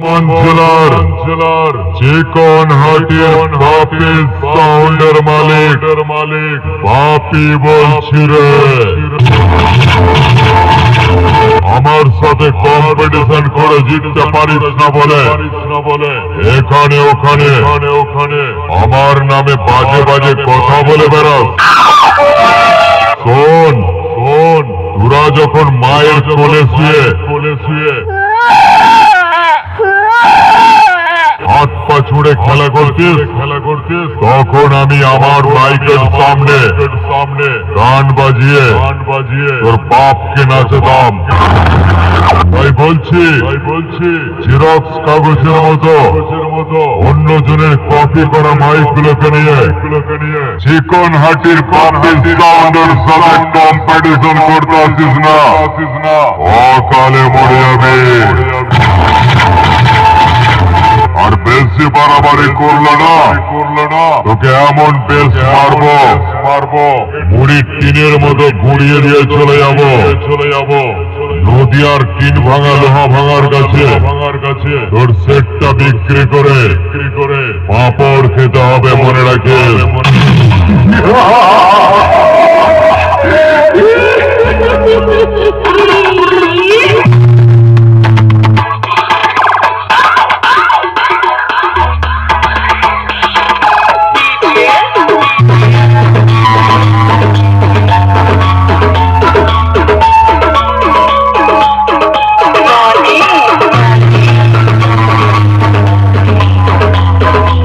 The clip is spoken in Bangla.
জেলার মালিক মালিক বাপি বলছি আমার সাথে কম্পিটিশন করে জিততে পারিস না বলে। এখানে ওখানে ওখানে আমার নামে বাজে বাজে কথা বলে বেড়াস। শোন শোন, তোরা যখন মায়ের কোলে শুয়ে কোলে ছুড়ে খেলা করতিস খেলা করতিস তখন আমি আমার বাইকের সামনে সামনে গান বাজিয়ে গান বাজিয়ে তোর বাপকে নাচতাম তাই বলছি বলছি জেরক্স কাগজের মতো অন্য জনের কপি করা মাইক নিয়ে চিকন হাটির পাপের সাউন্ডের কম্পিটিশন করতে আসিস না। অকালে মরে যাবে। আর বেশি বাড়াবাড়ি করল না করল না তোকে এমন বেশ মারবো। মারবো মুড়ির টিনের মতো ঘুরিয়ে দিয়ে চলে যাব। চলে যাব নদিয়ার টিন ভাঙা, লোহা ভাঙার কাছে ভাঙার কাছে তোর সেটটা বিক্রি করে বিক্রি করে পাপড় খেতে হবে মনে রাখে ¡Ay!